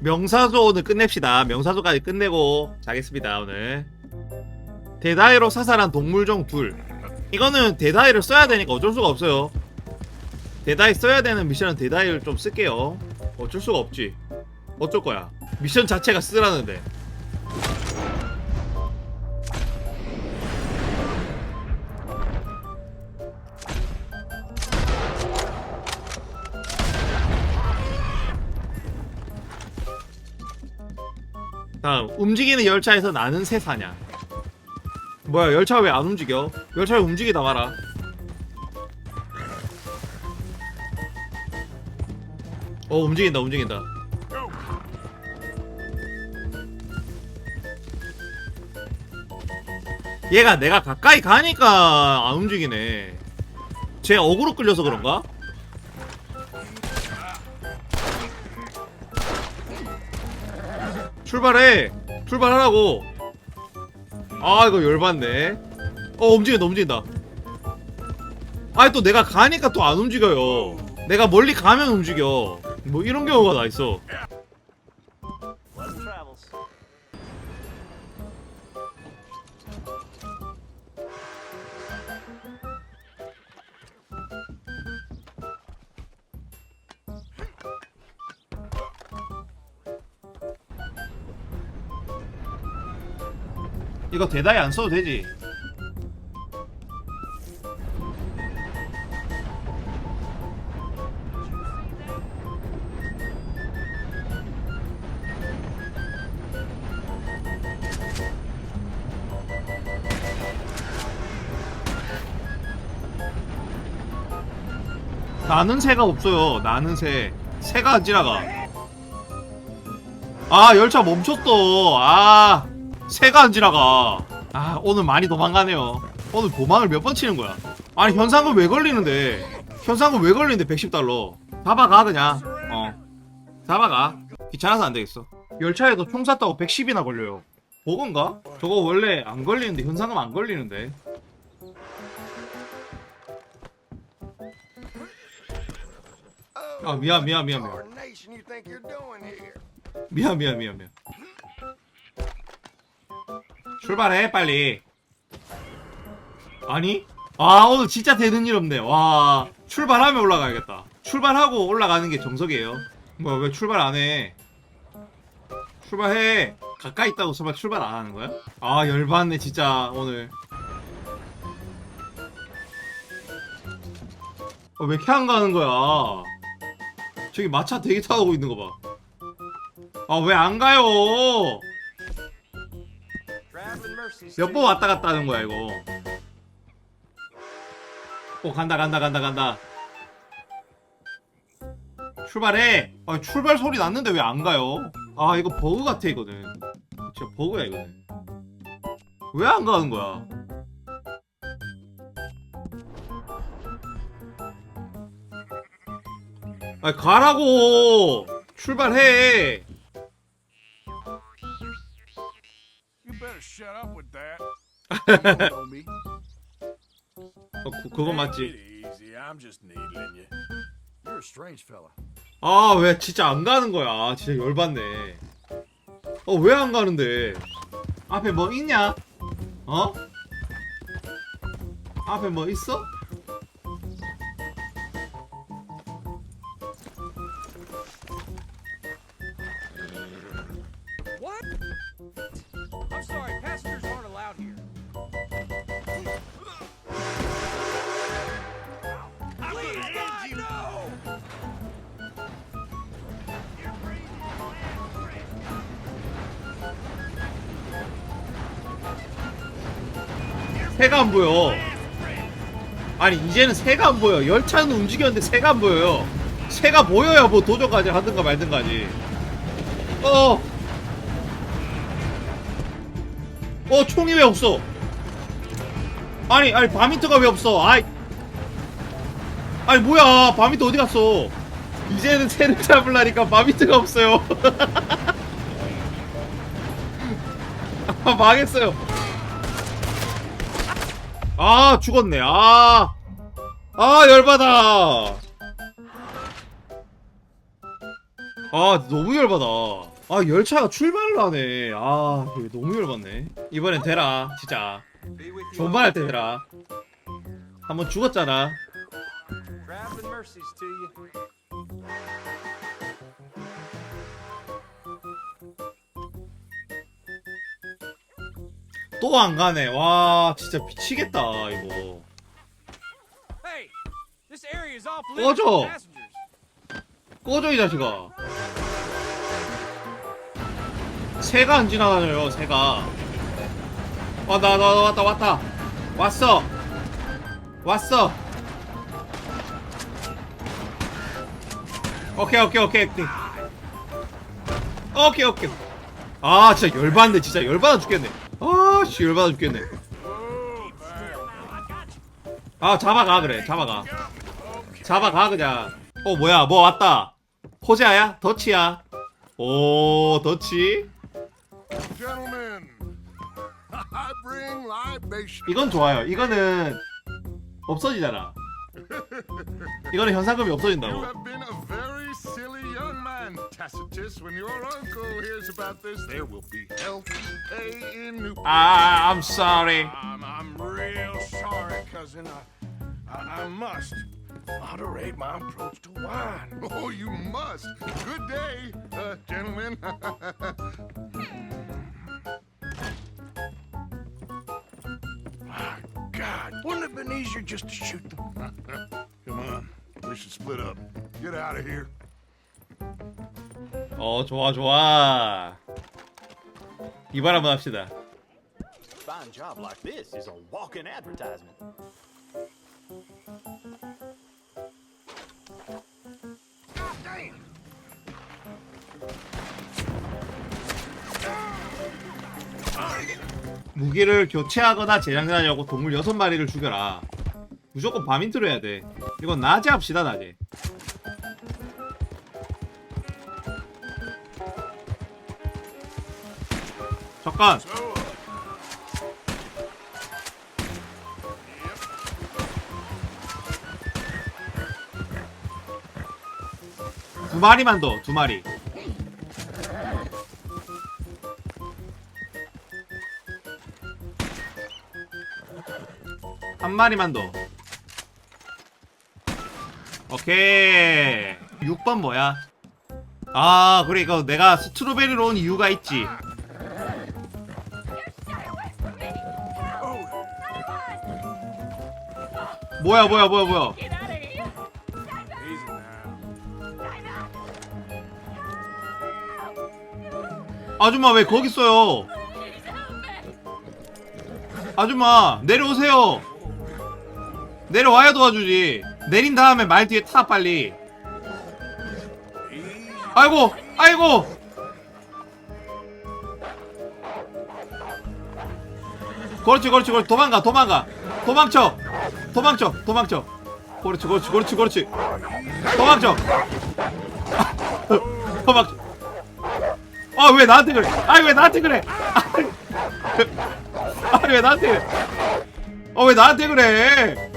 명사조 오늘 끝냅시다. 명사조까지 끝내고 자겠습니다 오늘. 대다이로 사살한 동물종 둘. 이거는 대다이를 써야 되니까 어쩔 수가 없어요. 대다이 써야 되는 미션은 대다이를 좀 쓸게요. 어쩔 수가 없지. 어쩔 거야. 미션 자체가 쓰라는데. 다음 움직이는 열차에서 나는 새 사냐 뭐야 열차 왜 안 움직여? 열차 움직이다 마라 어 움직인다 움직인다. 얘가 내가 가까이 가니까 안 움직이네. 쟤 어그로 끌려서 그런가? 출발해. 출발하라고. 아 이거 열받네. 어 움직인다 움직인다. 아니 또 내가 가니까 또 안 움직여요. 내가 멀리 가면 움직여. 뭐 이런 경우가 다 있어 이거 대다이 안 써도 되지 나는 새가 없어요. 나는 새. 새가 안 지나가. 아, 열차 멈췄어. 아, 새가 안 지나가. 아, 오늘 많이 도망가네요. 오늘 도망을 몇 번 치는 거야? 아니, 현상금 왜 걸리는데? 현상금 왜 걸리는데 110달러? 잡아가, 그냥. 어. 잡아가. 귀찮아서 안 되겠어. 열차에도 총 쐈다고 110이나 걸려요. 보건가? 저거 원래 안 걸리는데, 현상금 안 걸리는데. 아, 미안, 미안, 미안, 미안. 미안 미안 미안 미안 출발해 빨리. 아니? 아 오늘 진짜 되는 일 없네. 와 출발하면 올라가야겠다. 출발하고 올라가는 게 정석이에요. 뭐야 왜 출발 안해? 출발해. 가까이 있다고 설마 출발 안 하는 거야? 아 열받네 진짜 오늘. 어, 왜 이렇게 안 가는 거야? 저기 마차 대기 타고 있는 거봐. 아 왜 안 가요? 몇 번 왔다 갔다 하는 거야 이거. 어 간다 간다 간다 간다. 출발해. 아 출발 소리 났는데 왜 안 가요? 아 이거 버그 같아 이거는. 진짜 버그야 이거는. 왜 안 가는 거야? 아 가라고. 출발해. 어, 그, 그거 맞지? 아 왜 진짜 안 가는 거야 진짜 열받네 어 왜 안 가는데 앞에 뭐 있냐 어 앞에 뭐 있어 새가 안 보여 아니 이제는 새가 안 보여 열차는 움직였는데 새가 안 보여요 새가 보여야 뭐 도저까지 하든가 말든가지 어 어, 총이 왜 없어? 아니, 아니, 바미터가 왜 없어? 아이. 아니, 뭐야. 바미터 어디 갔어? 이제는 새를 잡으려니까 바미터가 없어요. 아, 망했어요. 아, 죽었네. 아. 아, 열받아. 아 너무 열받아 아 열차가 출발을 하네 아 너무 열받네 이번엔 되라 진짜. 존말할 때 되라 한번 죽었잖아 또 안 가네. 와 진짜 미치겠다 이거. 꺼져. 꺼져 이 자식아. 새가 안 지나다녀요 새가. 와나 나 왔다 왔다. 왔어. 왔어. 오케이 오케이 오케이 오케이. 오케이 오케이. 아 진짜 열받네. 진짜 열받아 죽겠네 아씨 열받아 죽겠네. 아 잡아가 그래. 잡아가. 잡아가 그냥. 어 뭐야 뭐 왔다. 호재아야? 더치야? 오 더치. 이건 좋아요. 이거는 없어지잖아. 이거는 현상금이 없어진다고 have been a very silly young man, Tacitus. When your uncle hears about this, there will be hell to pay in Newport. 아 I'm sorry I'm, I'm real sorry, cousin. I, I, I must moderate my approach to wine. Oh, you must. Good day, uh, gentlemen. My God, wouldn't it have been easier just to shoot them? Come on, we should split up. Get out of here. 어 좋아 좋아. 이발 한번 합시다. Fine job like this is a walking advertisement. 무기를 교체하거나 재장전하려고 동물 6마리를 죽여라. 무조건 밤인트로 해야 돼. 이건 낮에 합시다 낮에 잠깐 두 마리만 더, 두 마리. 한 마리만 더. 오케이. 6번 뭐야? 아, 그래, 이거 내가 스트로베리로 온 이유가 있지. 뭐야, 뭐야, 뭐야, 뭐야. 아줌마 왜 거기 있어요? 아줌마 내려오세요. 내려와야 도와주지. 내린 다음에 말 뒤에 타 빨리. 아이고, 아이고. 그렇지, 그렇지, 그렇지. 도망가, 도망가. 도망쳐, 도망쳐, 도망쳐. 그렇지, 그렇지, 그렇지, 그렇지. 도망쳐. 도망쳐. 아 왜 나한테 그래? 아왜 나한테 그래? 아왜 나한테 그래? 어왜 나한테 그래?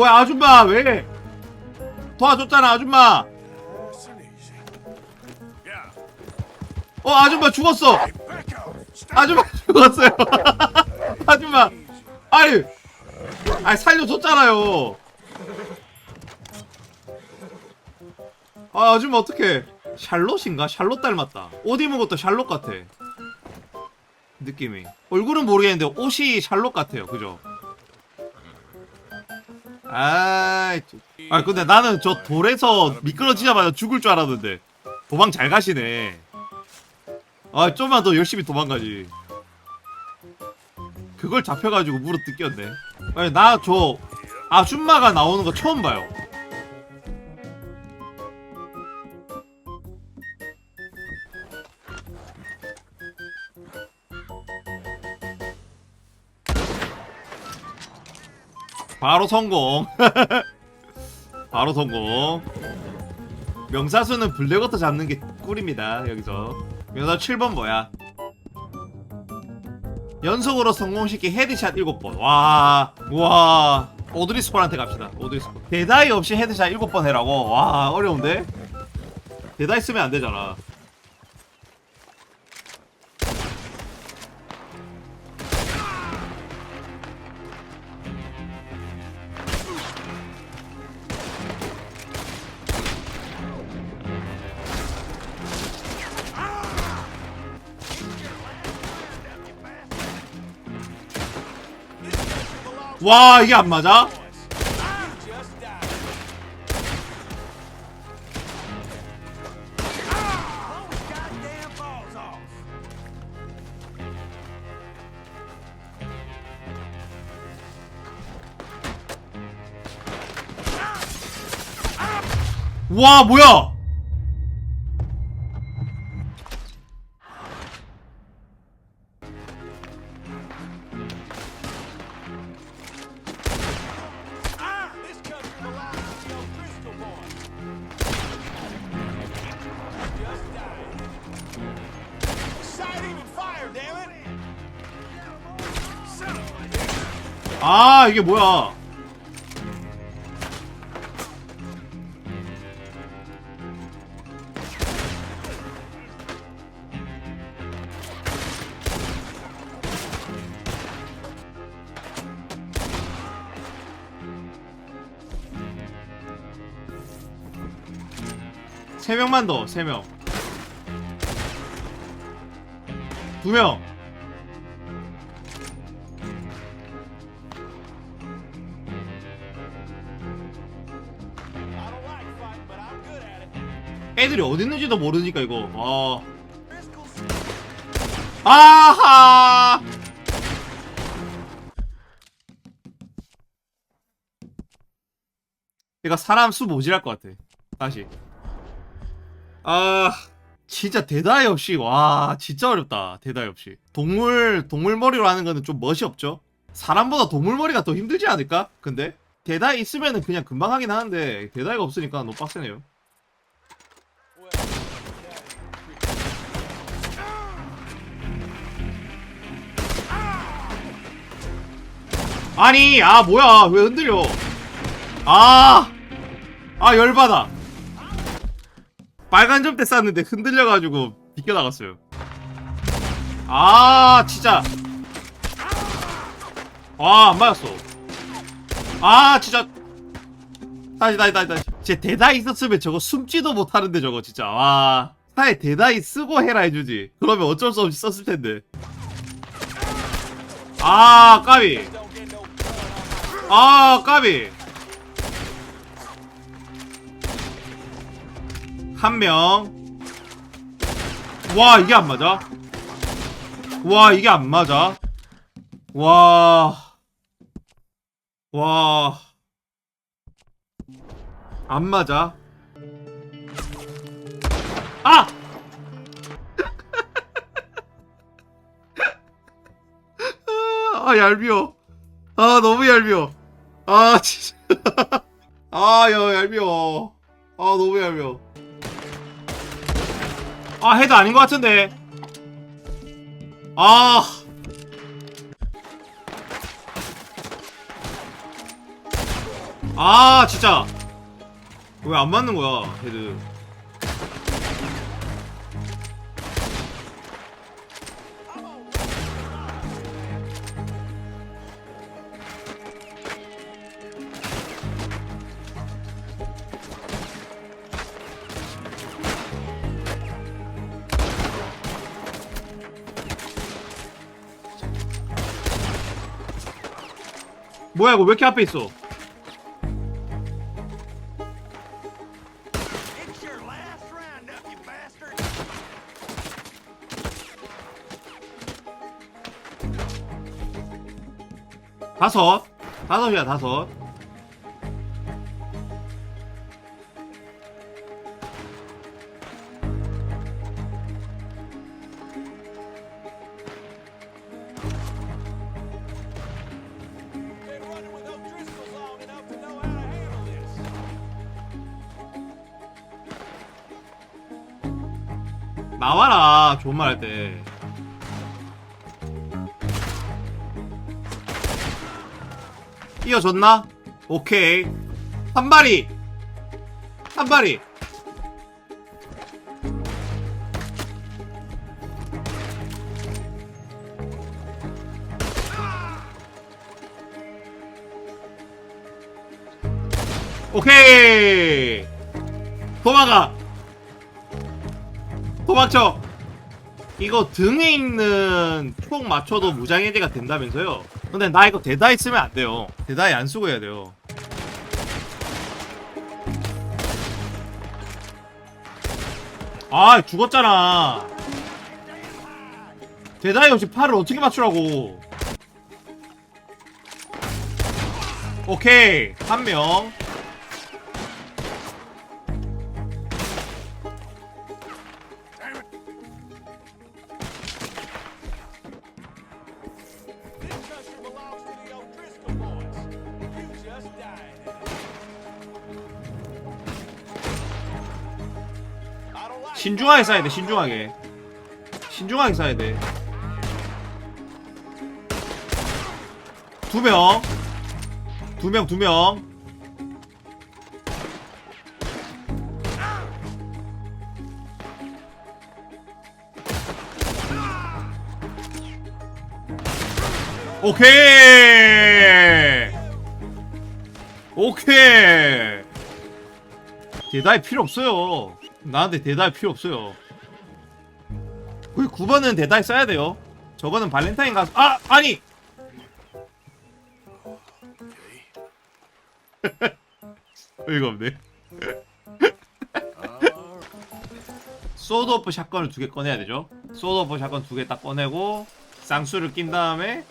뭐야 아줌마 왜? 도와줬잖아 아줌마. 어 아줌마 죽었어. 아줌마 죽었어요. 아줌마 아니 아니 살려줬잖아요. 아 아줌마 어떡해 샬롯인가? 샬롯 닮았다 옷 입은 것도 샬롯 같아 느낌이 얼굴은 모르겠는데 옷이 샬롯 같아요 그죠? 아이 저- 아 근데 나는 저 돌에서 미끄러지자마자 죽을 줄 알았는데. 도망 잘 가시네. 아 좀만 더 열심히 도망가지. 그걸 잡혀가지고 물어 뜯겼네. 아니 나 저 아줌마가 나오는 거 처음 봐요 바로 성공 바로 성공. 명사수는 블랙워터 잡는 게 꿀입니다. 여기서. 명사 7번 뭐야? 연속으로 성공시킨 헤드샷 7번. 와, 와. 오드리 스폰한테 갑시다. 오드리 스폰. 대다이 없이 헤드샷 7번 해라고. 와, 어려운데? 대다이 쓰면 안 되잖아. 와, 이게 안 맞아? 와, 뭐야? 이게 뭐야? 세 명만 더, 세 명. 두 명. 애들이 어디 있는지도 모르니까 이거. 아. 아하. 얘가 사람 수 모질할 것 같아. 다시. 아, 진짜 대다이 없이 와, 진짜 어렵다. 대다이 없이. 동물 동물 머리로 하는 거는 좀 멋이 없죠. 사람보다 동물 머리가 더 힘들지 않을까? 근데 대다이 있으면은 그냥 금방 하긴 하는데 대다이가 없으니까 너무 빡세네요. 아니, 아, 뭐야. 왜 흔들려. 아, 아, 열받아. 빨간 점대 쌌는데 흔들려가지고 비껴나갔어요. 아, 진짜. 아, 안 맞았어. 아, 진짜. 다시, 다시, 다시, 다시. 제 대다이 있었으면 저거 숨지도 못하는데, 저거, 진짜. 와. 차에 대다이 쓰고 해라 해주지. 그러면 어쩔 수 없이 썼을 텐데. 아, 까비. 아, 까비. 한 명. 와, 이게 안 맞아? 와, 이게 안 맞아? 와. 와. 안 맞아? 아! 아, 얄미워. 아, 너무 얄미워. 아, 진짜. 아, 야, 얄미워. 아, 너무 얄미워. 아, 헤드 아닌 것 같은데. 아. 아, 진짜. 왜 안 맞는 거야, 헤드. 뭐야, 이거 왜 이렇게 앞에 있어? 다섯. 다섯이야, 다섯. 좋은 말 할 때. 이어졌나? 오케이. 한 마리. 한 마리. 오케이. 도망가. 도망쳐 이거 등에 있는 총 맞춰도 무장해제가 된다면서요? 근데 나 이거 대다이 쓰면 안 돼요. 대다이 안 쓰고 해야 돼요. 아 죽었잖아. 대다이 없이 팔을 어떻게 맞추라고? 오케이. 한명 신중하게 써야 돼 신중하게. 신중하게 써야 돼두 명 두 명 두명. 오케이. 오케이. 대다이 필요 없어요 나한테 대다이 필요 없어요. 그 9번은 대다이 써야 돼요. 저거는 발렌타인 가서 아 아니! 어이가 없네. 소드 오프 샷건을 두 개 꺼내야 되죠? 소드 오프 샷건 두 개 딱 꺼내고 쌍수를 낀 다음에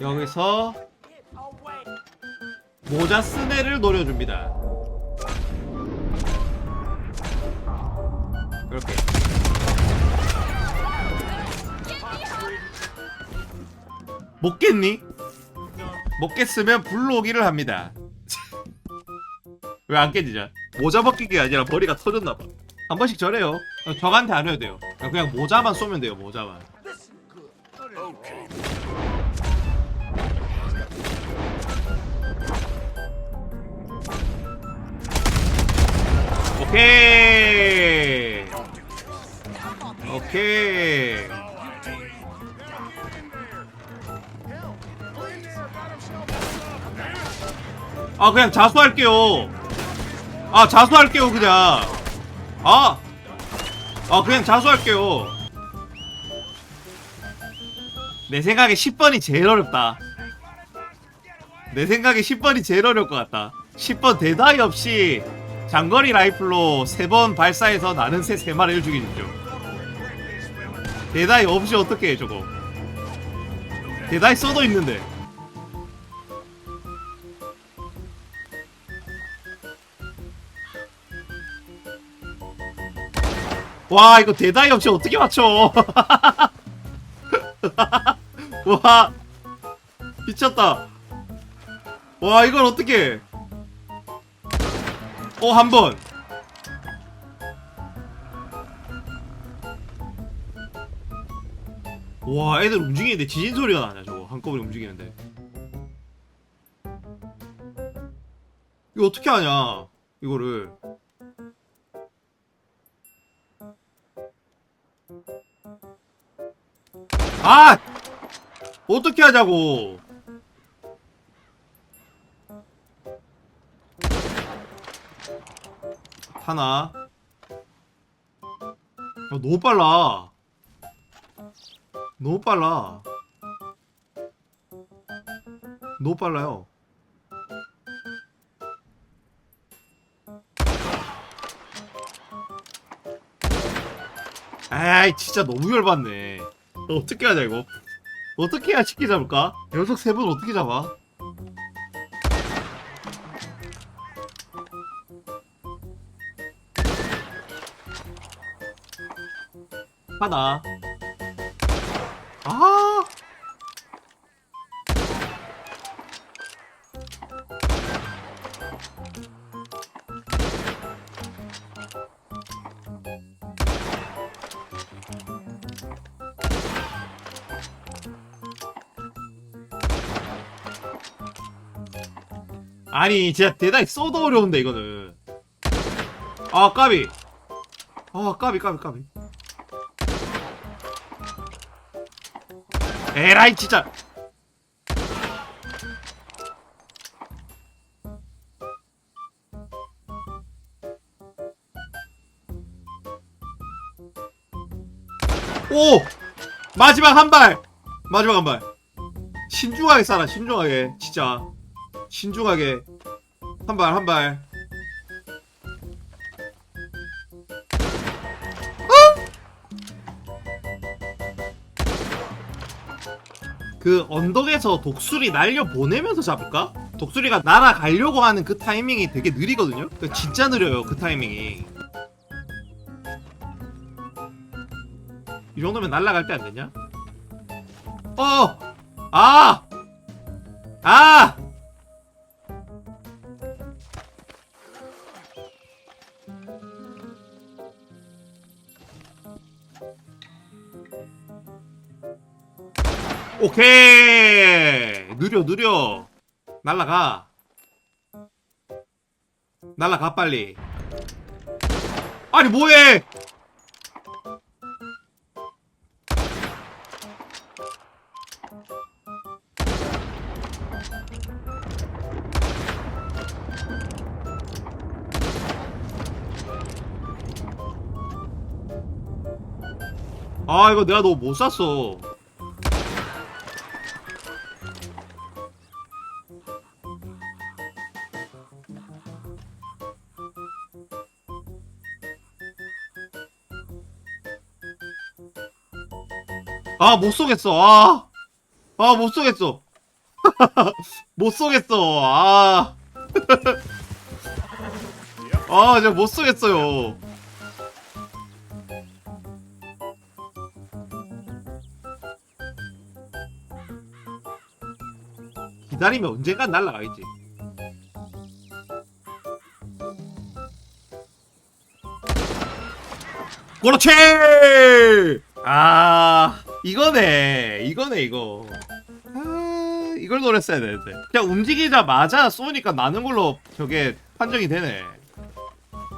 여기서. 모자 쓴 애를 노려줍니다. 그렇게. 못 깼니? 못 깼으면 불러오기를 합니다. 왜 안 깨지냐 모자 벗기기 아니라 머리가 터졌나봐. 한 번씩 저래요. 저한테 안 해도 돼요 그냥 모자만 쏘면 돼요 모자만. 오케이! 오케이. 아 그냥 자수할게요. 아 자수할게요 그냥. 아, 아 그냥 자수할게요. 내 생각에 10번이 제일 어렵다. 내 생각에 10번이 제일 어려울 것 같다. 10번 대다이 없이 장거리 라이플로 3번 발사해서 나는 새 3마리를 죽이십시오. 대다이 없이 어떻게 해 저거? 대다이 써도 있는데 와 이거 대다이 없이 어떻게 맞춰? 와 미쳤다. 와 이걸 어떻게? 어 한번. 와 애들 움직이는데 지진 소리가 나냐 저거. 한꺼번에 움직이는데. 이거 어떻게 하냐 이거를 아! 어떻게 하자고? 하나. 야, 너무 빨라. 너무 빨라. 너무 빨라요 아이 진짜 너무 열받네 어떻게 하냐 이거 어떻게 해야 치킨 잡을까? 녀석 세분 어떻게 잡아? 하나 아니 진짜 대단히 써도 어려운데 이거는. 아 까비. 아 까비 까비 까비. 에라이 진짜. 오! 마지막 한 발! 마지막 한 발. 신중하게 쏴라 신중하게 진짜 신중하게 한 발 한 발. 그 언덕에서 독수리 날려 보내면서 잡을까? 독수리가 날아가려고 하는 그 타이밍이 되게 느리거든요. 그 진짜 느려요 그 타이밍이. 이 정도면 날아갈 때 안 되냐? 어! 아! 아! 오케이. 느려 느려. 날라가. 날라가 빨리. 아니 뭐해? 아 이거 내가 너무 못 쐈어 아 못 쏘겠어 아 아 못 쏘겠어 못 쏘겠어 아 아, 제가 못 쏘겠어요. 기다리면 언젠간 날아가겠지. 그렇지! 아, 이거네. 이거네, 이거. 아, 이걸 노렸어야 되는데. 그냥 움직이자마자 쏘니까 나는 걸로 저게 판정이 되네.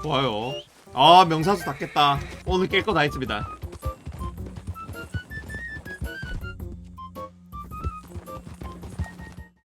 좋아요. 아, 명사수 닦겠다. 오늘 깰 거 다 했습니다.